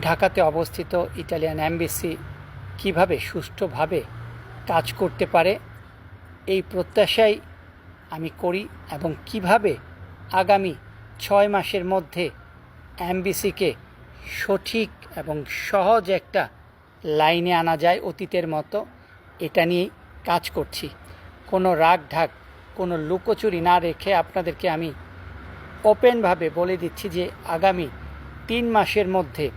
ঢাকাতে অবস্থিত Italian embassy কীভাবে সুষ্ঠুভাবে কাজ করতে পারে, এই প্রত্যাশাই আমি করি এবং কীভাবে আগামী ছয় মাসের মধ্যে অ্যাম্বিসিকে সঠিক এবং সহজ একটা লাইনে আনা যায় অতীতের মতো, এটা নিয়েই কাজ করছি। কোনো রাগ ঢাক কোনো লুকোচুরি না রেখে আপনাদেরকে আমি ওপেনভাবে বলে দিচ্ছি যে আগামী তিন মাসের মধ্যে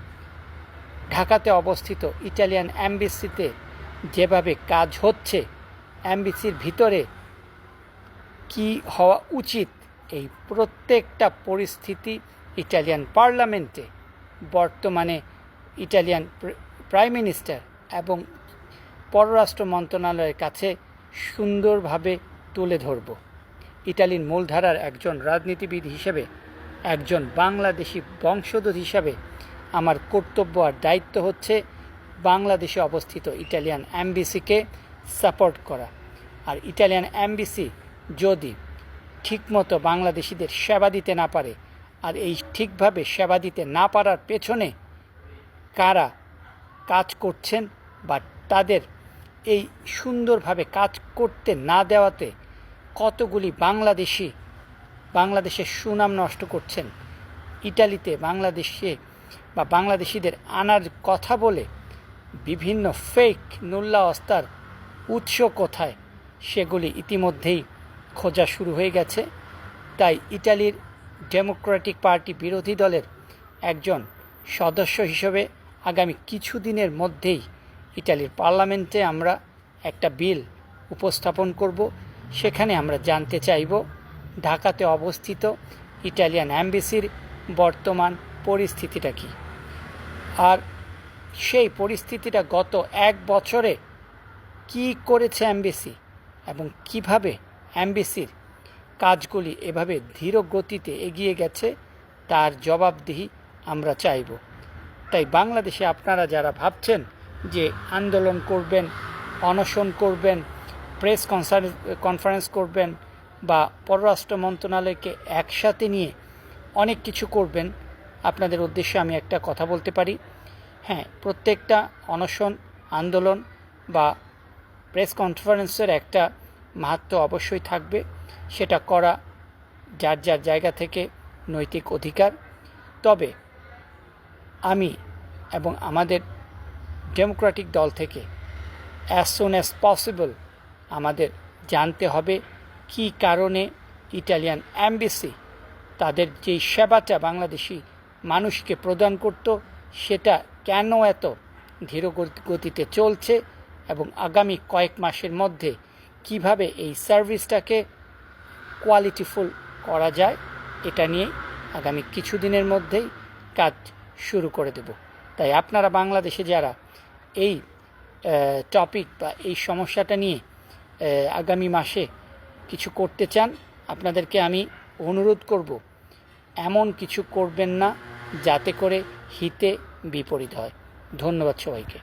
ঢাকাতে অবস্থিত ইটালিয়ান অ্যাম্বাসিতে যেভাবে কাজ হচ্ছে অ্যাম্বাসির ভিতরে কি হওয়া উচিত এই প্রত্যেকটা পরিস্থিতি ইটালিয়ান পার্লামেন্টে, বর্তমানে ইটালিয়ান প্রাইম মিনিস্টার এবং পররাষ্ট্র মন্ত্রণালয়ের কাছে সুন্দরভাবে তুলে ধরব। ইটালির মূলধারার একজন রাজনীতিবিদ হিসেবে, একজন বাংলাদেশি বংশোদ্ভূত হিসাবে আমার কর্তব্য আর দায়িত্ব হচ্ছে বাংলাদেশে অবস্থিত ইটালিয়ান অ্যাম্বাসিকে সাপোর্ট করা। আর ইটালিয়ান অ্যাম্বাসি যদি ঠিকমতো বাংলাদেশিদের সেবা দিতে না পারে, আর এই ঠিকভাবে সেবা দিতে না পারার পেছনে কারা কাজ করছেন বা তাদের এই সুন্দরভাবে কাজ করতে না দেওয়াতে কতগুলি বাংলাদেশি, বাংলাদেশের সুনাম নষ্ট করছেন, ইটালিতে বাংলাদেশে বা বাংলাদেশিদের আনার কথা বলে বিভিন্ন ফেক নুল্লা অস্তার উৎস কোথায় সেগুলি ইতিমধ্যেই খোঁজা শুরু হয়ে গেছে। তাই ইটালির ডেমোক্রেটিক পার্টি বিরোধী দলের একজন সদস্য হিসেবে আগামী কিছুদিনের মধ্যেই ইটালির পার্লামেন্টে আমরা একটা বিল উপস্থাপন করব। সেখানে আমরা জানতে চাইব ঢাকাতে অবস্থিত ইটালিয়ান অ্যাম্বাসির বর্তমান পরিস্থিতিটা কী। আর সেই পরিস্থিতিটা গত এক বছরে কি করেছে অ্যাম্বাসি এবং কীভাবে অ্যাম্বাসির কাজগুলি এভাবে ধীর গতিতে এগিয়ে গেছে, তার জবাবদিহি আমরা চাইব। তাই বাংলাদেশে আপনারা যারা ভাবছেন যে আন্দোলন করবেন, অনশন করবেন, প্রেস কনফারেন্স করবেন বা পররাষ্ট্র মন্ত্রণালয়কে একসাথে নিয়ে অনেক কিছু করবেন, আপনাদের উদ্দেশ্যে আমি একটা কথা বলতে পারি। হ্যাঁ প্রত্যেকটা অনশন, আন্দোলন বা প্রেস কনফারেন্সের একটা মাহাত্ম অবশ্যই থাকবে। সেটা করা যার যার জায়গা থেকে নৈতিক অধিকার। তবে আমি এবং আমাদের ডেমোক্রেটিক দল থেকে অ্যাজ সুন অ্যাজ পসিবল আমাদের জানতে হবে কি কারণে ইটালিয়ান অ্যাম্বাসি তাদের যেই সেবাটা বাংলাদেশি মানুষকে প্রদান করত, সেটা কেন এত ধীর গতিতে চলছে এবং আগামী কয়েক মাসের মধ্যে কীভাবে এই সার্ভিসটাকে কোয়ালিটিফুল করা যায়, এটা নিয়ে আগামী কিছুদিনের মধ্যেই কাজ শুরু করে দেব। তাই আপনারা বাংলাদেশে যারা এই টপিক বা এই সমস্যাটা নিয়ে আগামী মাসে কিছু করতে চান, আপনাদেরকে আমি অনুরোধ করব, এমন কিছু করবেন না, যাতে করে হিতে বিপরীত হয়। ধন্যবাদ সবাইকে।